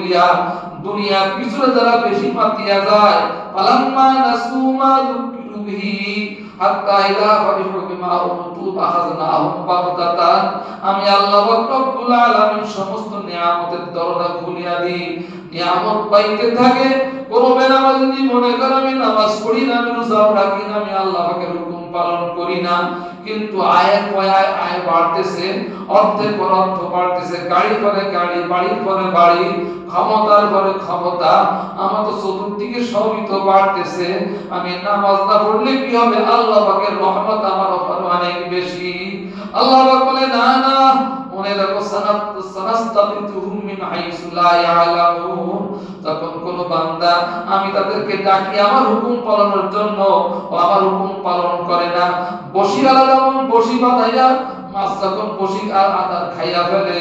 বলিয়া দুনিয়ার পিছনে যারা বেশি মাতিয়া যায় পালাম্মা নাসু মা যুকিরু হাত্তা ইলা ফারিহু বিমা উতু আখাযনাহুম বাগতাতান আমি আল্লাহ রব্বুল আলামিন সমস্ত নিয়ামতের দরজা খুলিয়া দিই। নিয়ামত পাইতে থাকে, কোন বেনামাজ মনে করে আমি নামাজ পড়ি না, আমি রোজা রাখি না, আমি আল্লাহ পাকের হুকুম পালন করি না, কিন্তু আয়ের পরে আয় বাড়তেছে অর্থের পর অর্থ বাড়তেছে, গাড়ি পরে গাড়ি বাড়ির পরে বাড়ি, ক্ষমতার পরে ক্ষমতা, আমার তো চতুর্দিকে সবই তো বাড়তেছে, আমি নামাজ না পড়লে কি হবে? আল্লাহ পাকের রহমত আমার উপর অনেক বেশি। আল্লাহ পাক বলে, না না, মনে রাখো সানাস্তাবিতুহুম মিন তখন কোন বান্দা, আমি তাদেরকে ডাকি, আমার হুকুম পালনের জন্য। আমার হুকুম পালন করে না। বসি আলাদা বসি বাঁধাইয়া মাছ যখন বসি আর আদার খাইয়া ফেলে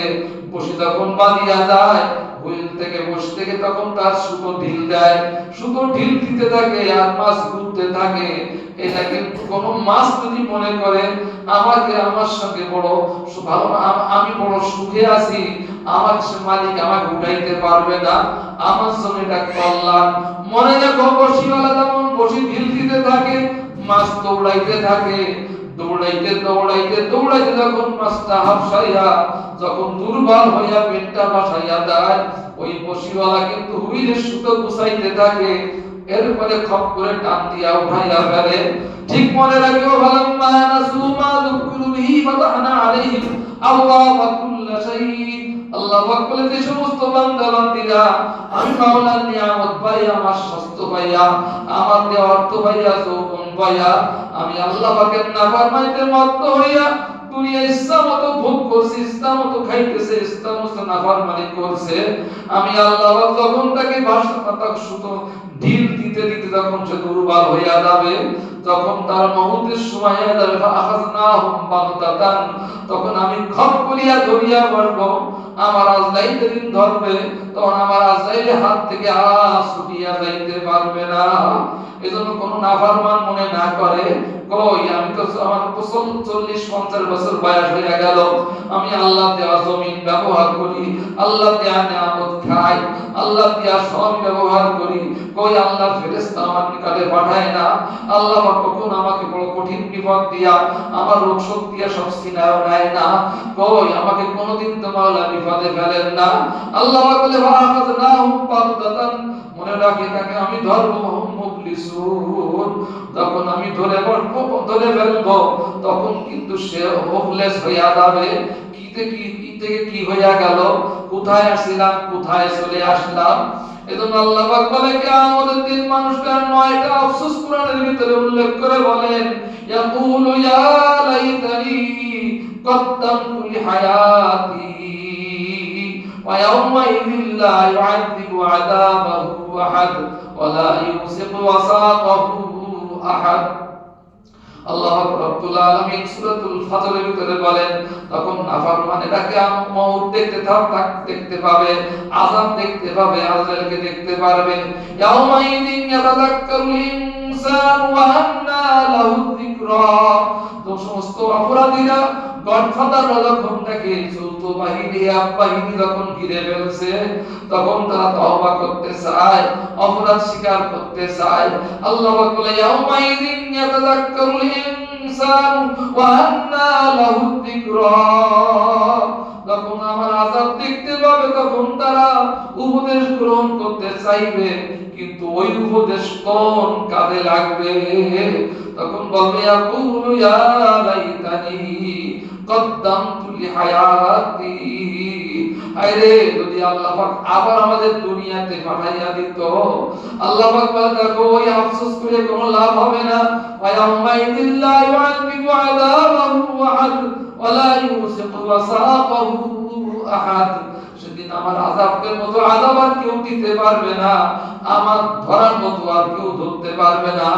বসি যখন বাঁধিয়া যায় হুইল থেকে বসে থেকে তখন তার সুতো ঢিল দেয়। সুতো ঢিল দিতে থাকে আর মাছ ঘুরতে থাকে। এটা কোন মাছ যদি মনে করে আমাকে আমার সঙ্গে বড় ভালো আমি বড় সুখে আছি। আমার মালিক আমাকে উঠাইতে পারবে না। আমার জন্য এটা কল্যাণ। মনে রাখো বসিওয়ালা যেমন বসি ঢিল দিতে থাকে, মাছ দৌড়াইতে থাকে। দৌড়াইতে দৌড়াইতে দৌড়াইতে যখন মাছটা হাফসাইয়া, যখন দুর্বল হইয়া পেটটা বাসাইয়া দেয়, ওই বসিওয়ালা কিন্তু হুইলের সুতো গুছাইতে থাকে, এরপরে খপ করে টান দিয়া উঠাইয়া ফেলে। ঠিক মনে রাখিও ভালাম্মা নাসুমা দুকুরুহি ফাতাহনা আলাইহিম আবওয়াবা কুল্লি শাইইন আল্লাহ পাক বলে, যে সমস্ত বান্দা বান্দিরা আমি মাওলার নিয়ামত পাইয়া, আমার স্বাস্থ্য পাইয়া আমার দেওয়া অর্থ পাইয়া, যৌবন পাইয়া, আমি আল্লাহ পাকের নাফরমানিতে মত্ত হইয়া দুনিয়া ইচ্ছা মতো ভোগ করছে, ইচ্ছা মতো খাইতেছে, ইচ্ছা মতো নাফরমানি করছে, আমি আল্লাহ পাক যখন তাকে ভাষা পাতা সুতো ঢিল দিতে দিতে যখন সে দুর্বল হইয়া যাবে যখন তার সময় তখন আমি খপ করিয়া ধরিয়া আমার ধরবে, তখন আমার হাত থেকে যাইতে পারবে না। এজন্য কোন নাফরমান মনে না করে, কই, আমি তো আমার চল্লিশ, পঞ্চাশ বছর বয়স হয়ে গেল, আমি আল্লাহ দেওয়া জমিন ব্যবহার করি, আল্লাহ দেওয়া নিয়ামত খাই, আল্লাহ দেওয়া সব ব্যবহার করি, কই, আল্লাহ ফেরেশতা আমার নিকটে পাঠায় না, আল্লাহ কখন আমাকে বড় কঠিন বিপদ দিয়া আমার রোগ শোক দিয়া সব সিনায় নেয় না। কই, আমাকে কোনোদিন তো মাওলা বিপদে ফেলেন না। আল্লাহ বলে ফাআখাযনাহুম বাগতাতান মনে রাখি, তাকে আমি ধরব মুবলিসুন তখন আমি ধরে ধরে ফেলব, তখন কিন্তু সে হোপলেস হইয়া যাবে। থেকে কি থেকে কি হইয়া গেল। কোথায় আসছিলাম কোথায় চলে আসলাম? এজন্য আল্লাহ পাক বলে কি আমাদের দিন মানুষটার নয়টা আফসোস কোরআনের ভিতরে উল্লেখ করে বলেন, ইয়াকুলু ইয়া লাইতানি ওয়া ইয়াউমাইযিন লা ইউআযযিবু আযাবাহু আহাদ ওয়া লা ইউসিকু ওয়াসাকাহু আহাদ। আল্লাহ রাব্বুল আলামিন সূরাতুল ফাজরের ভিতরে বলেন, তখন নাফরমানেরা কিয়ামত দেখতে থাক দেখতে পাবে, আযাব দেখতে পাবে আযাবকে দেখতে পারবে। ইয়াউমাইদিন ইয়াতাযাক্কারুল ইনসানু ওয়া আন্না লাহু যিকরা। তো সমস্ত অপরাধীরা যখন তাকে চৌথ বাহিনী বাহিনী যখন ঘিরে ফেলছে, তখন তারা তওবা করতে চায়, অপরাধ স্বীকার করতে চায়। আল্লাহ বলে ইয়াউমাইদিন আমার আযাব দেখতে পাবে, তখন তারা উপদেশ গ্রহণ করতে চাইবে, কিন্তু ওই উপদেশ কোন কাজে লাগবে? তখন বলবে, ইয়াকুলু ইয়া লাইতানি। আরে যদি আল্লাহ পাক আবার আমাদের দুনিয়াতে পাঠাইয়া দিত, আল্লাহ পাক বলে, দেখো, ওই আফসোস করে কোনো লাভ হবে না। ওয়ায়াউমাইদিন লা ইউআযিবু আযাবাহু আহাদ ওয়া লা ইউসিকু ওয়াসাকাহু আহাদ। সেদিন আমার আযাবের মতো আযাব আর কেউ দিতে পারবে না। আমার ধরার মতো আর কেউ ধরতে পারবে না।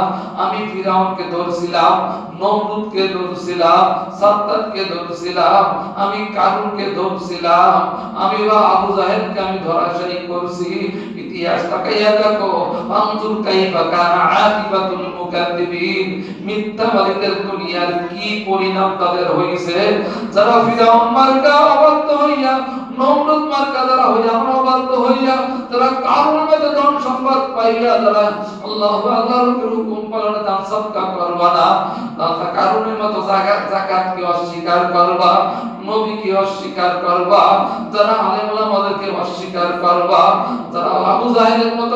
আমি ফিরাউনকে ধরছিলাম, নমরুদকে ধরছিলাম সাদ্দাতকে ধরছিলাম, আমি কারুনকে ধরছিলাম। আমি বা আবু জাহেলকে আমি ধরাশায়ী করছি। ইতিহাস তাকাইয়া দেখো, আনজুর কাইফা কানা আকিবাতুল মুকাদ্দিবিন। মিথ্যাবাদীদের দুনিয়ার কি পরিণাম তাদের হইছে? যারা ফিরাউন মার্কা অবাধ্য হইয়া মার্কা যারা হইয়া তারা কারণ মধ্যে পাইয়া তারা আল্লাহ আল্লাহর হুকুম পালন করবা না। তা কারণের মতো জাকাত জাকাতকে অস্বীকার করবা, নবীকে অস্বীকার করবা, যারা আলেম ওলামাদেরকে অস্বীকার করবা, যারা আবু জাহেলের মতো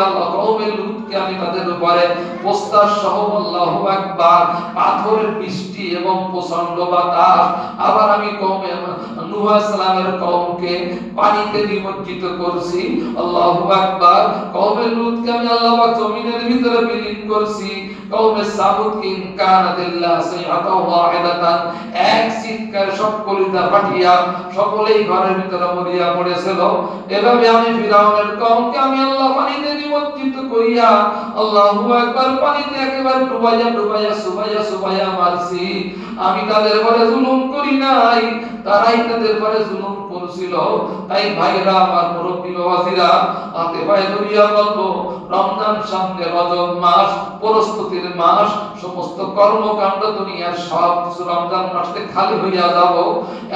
আল্লাহ আবার আমি কওমে, নূহ সালামের কওমকে পানিতে নিমজ্জিত করছি। আল্লাহু আকবার, কওমে লূতকে আমি আল্লাহ জমিনের ভিতরে বিলীন করছি। ওয়াহিদাতান। এক চিৎকার সব ফাটিয়া, সকলেই ঘরের ভিতরে মরিয়া পড়েছিল। এভাবে আমি ফিরাউনের আমি আল্লাহ পানিতে নিমজ্জিত করিয়া, আল্লাহু আকবার পানিতে ডুবাইয়া ডুবাইয়া, সুবাইয়া সুবাইয়া মারছি। আমি তাদের পরে জুলুম করি নাই, তারাই তাদের পরে জুলুম করছিল। তাই ভাইরা, আমার মুরব্বী বাবাজিরা, হাতে পায়ে ধরিয়া বলব, রমজান সামনে রজব মাস প্রস্তুতির মাস, সমস্ত কর্মকাণ্ড দুনিয়ার সব কিছু রমজান মাসে খালি হইয়া যাব।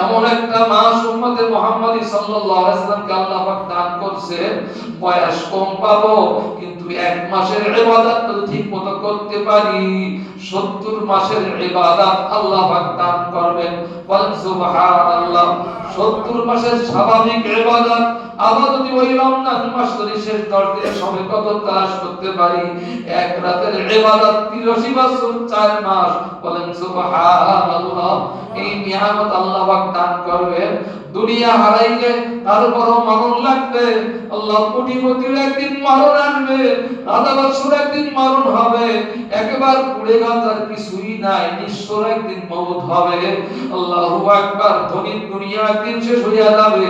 এমন একটা মাস উম্মতে মোহাম্মদ সাল্লাল্লাহু আলাইহি সাল্লামকে আল্লাহ দান করছে, বয়স কম পাবো, কিন্তু এক মাসের ইবাদত যদি ঠিক মতো করতে পারি। 70 মাসের ইবাদত আল্লাহ পাক দান করবেন। 70 মাসের স্বাভাবিক ইবাদত আবার যদি ওই রমজান মাস ধরে শেষ দশ দিনের সময় কত তালাশ করতে পারি? এক রাতের ইবাদত 83 বছর, চার মাস। বলেন সুবহানাল্লাহ, এই নিয়ামত আল্লাহ দান করবেন। দুনিয়া হারাইলে, তারপরও মরণ লাগবে। আল্লাহ কোটিপতির একদিন মরণ আনবে রাজা বাদশার একদিন মরণ হবে। একবার পুড়ে গাঁজার কিছুই নাই নিঃস্বর একদিন মৌত হবে। আল্লাহু আকবার, ধনীর দুনিয়া একদিন শেষ হইয়া যাবে,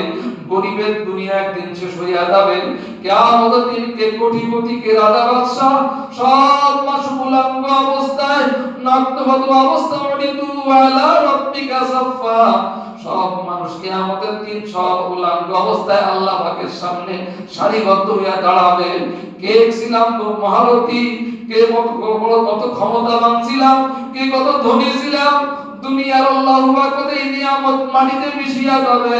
গরিবের দুনিয়া একদিন শেষ হইয়া যাবে। কিয়ামতের দিন কে কোটিপতি, কে রাজা বাদশা সব মাসুলাঙ্গ অবস্থায় নগ্নবত অবস্থা মডিতু আলা রব্বিকা সাফা সব মানুষ কেয়ামতের দিন সব উলাঙ্গ অবস্থায় আল্লাহ পাকের সামনে সারিবদ্ধ হইয়া দাঁড়াবে কে ছিলাম মহারথী, কে কত বড় কত ক্ষমতাবান ছিলাম, কে কত ধনী ছিলাম, দুনিয়ার আল্লাহ পাক এই নিয়ামত মাটিতে মিশিয়া যাবে।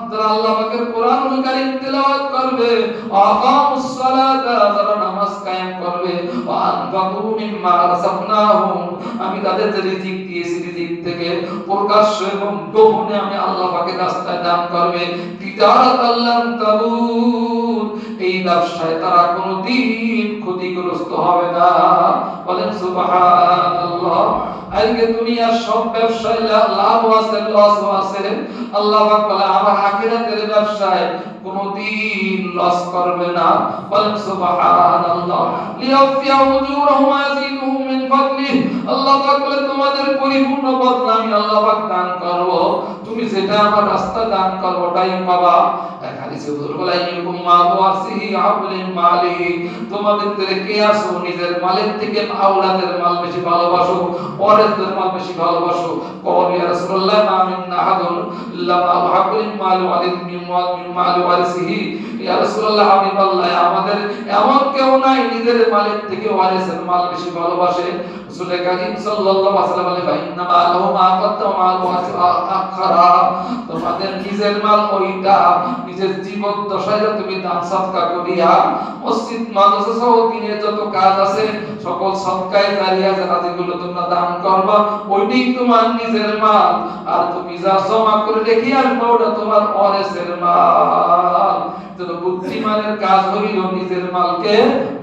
যারা আল্লাহ পাকের কোরআনুল কারীম তেলাওয়াত করবে, আকামুস সালাতা যারা নামাজ কায়েম করবে। ওয়া আনফাকু মিম্মা রাযাকনাহুম, আমি তাদের যে রিজিক দিয়েছি, রিজিক থেকে প্রকাশ্য এবং গোপনে আমি আল্লাহ পাকের রাস্তায় দান করবে। তিজারাত আল্লাহ তাবুর এই ব্যবসায় তারা কোনোদিন ক্ষতিগ্রস্ত হবে না। বলেন সুবহানাল্লাহ। আজকে দুনিয়ার সব ব্যবসায় লাভ আছে লস আছে। আল্লাহ পাক বলে, আমার আখিরাতের ব্যবসায় কোনদিন লস করবে না। বলেন সুবহানাল্লাহ। লিয়াফিয়া উজুরহুম মিন আল্লাহ পাক বলে, তোমাদের পরিপূর্ণ বদলা আমি আল্লাহ পাক দান করব তুমি যেটা আমার রাস্তা দান করব ওটাই পাবা। হাদিসে হুজুর বলে ইনকুম মা ওয়াসিহি আবলিন মালি তোমাদের ভিতরে কে আছো? নিজের মালের থেকে আওলাদের মাল বেশি ভালোবাসো পরের মাল বেশি ভালোবাসো। কওল ইয়া রাসূলুল্লাহ, মা মিন আহাদুন মা আহাবুল মাল ওয়ালিদ মিন মাল মিন মাল ওয়ারিসিহি। ইয়া রাসূলুল্লাহ, হাবিবাল্লাহ, আমাদের এমন কেউ নাই, নিজের মালের থেকে ওয়ারিসের মাল বেশি ভালোবাসে। রাসূল কারীম সাল্লাল্লাহু আলাইহি ওয়াসাল্লাম বলে, ফাইন্না মালাহু মা কদ্দাম মাল আখারা। তোমাদের নিজের মাল ওইটা, নিজের জীবন দশায় তুমি দান সদকা করিয়া, মসজিদ, মাদ্রাসা সহ দিনের যত কাজ আছে, সকল সদকায় জারিয়া যারা যেগুলো তোমরা দান করবা, ওইটাই তোমার নিজের মাল। আর তুমি যা জমা করে রেখে আসবে ওটা তোমার অরেসের মাল। বুদ্ধিমানের কাজ হইল নিজের মালকে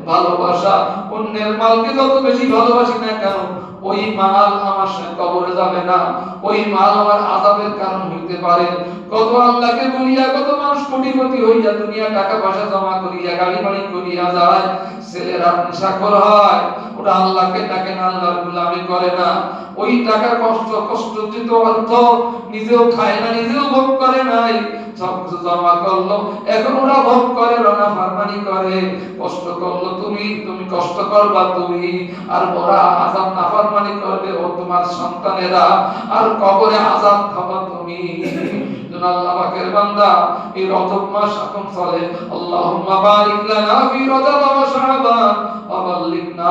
ভালোবাসা, অন্যের মালকে যত বেশি ভালোবাসি না কেন ওই মাল আমার কবরে যাবে না। ওই মাল আমার আযাবের কারণ হইতে পারে। কত আল্লাহকে বলিয়া, কত মানুষ কোটিপতি হইয়া দুনিয়া টাকা পয়সা জমা করিয়া গাড়ি বাড়ি করিয়া যায়। ছেলেরা নেশাখোর হয়। ওরা আল্লাহকে ডাকে না, আল্লাহর গোলামি করে না। ওই টাকা কষ্ট কষ্টজিত অর্থ নিজেও খায় না, নিজেও ভোগ করে নাই। জমা করল। ভোগ করে করে। কষ্ট করল তুমি তুমি কষ্ট করবা তুমি। আর ওরা করবে ও তোমার সন্তানেরা। আর কবরে আজাদ খাবা তুমি। যেন আল্লাহ পাকের বান্দা। এই রজব মাস এখন চলে। আল্লাহুম্মা বারিক লানা ফি রজব ওয়া শাবান ওয়া বাল্লিগনা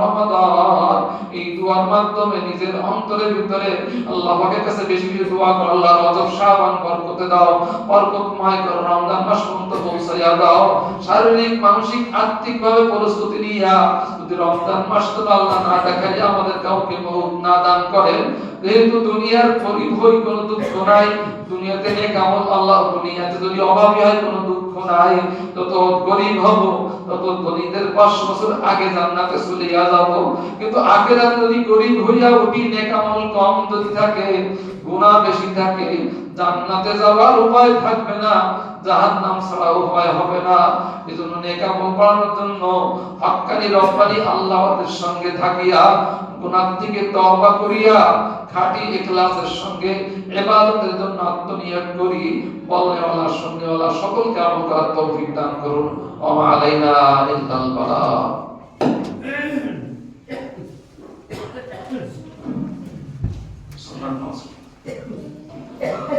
রমাদান। এই দুয়ার মাধ্যমে নিজের অন্তরের ভিতরে আল্লাহ পাকের কাছে বেশি বেশি দোয়া কর, আল্লাহ রজব, শাবান বরকতে দাও, বরকতময় করো রমজান মাস পর্যন্ত পৌঁছাইয়া দাও। শারীরিক, মানসিক আর্থিক ভাবে প্রস্তুতি নিয়া যদি রমজান মাস তো আল্লাহ না দেখাই আমাদের কাউকে মৌত না দান করেন যেহেতু দুনিয়ার গরিব হই, কোনো দুঃখ নাই। দুনিয়াতে নেক আমল আল্লাহ দুনিয়াতে যদি অভাবী হয়, কোনো দুঃখ নাই। তত গরিব হব তত গরিবদের পাঁচ বছর আগে জান্নাতে চলে যাব। কিন্তু আখেরাত যদি গরিব হইয়া উঠি নেক আমল কম যদি থাকে, গুনাহ বেশি থাকে, জান্নাতে যাওয়ার উপায় থাকবে না। জাহান্নাম হবে না। এজন্য নেকামল জন্য হক্কানি রব্বানি আল্লাহর সঙ্গে থাকিয়া গুনাহ থেকে তওবা করিয়া খাঁটি ইখলাসের সঙ্গে ইবাদতের জন্য আত্মনিয়োগ করি। বলনে ওয়ালা সঙ্গে ওয়ালা সকলকে আমল করার তৌফিক দান করুন। ওয়া আলাইনা ইল্লাল বালা।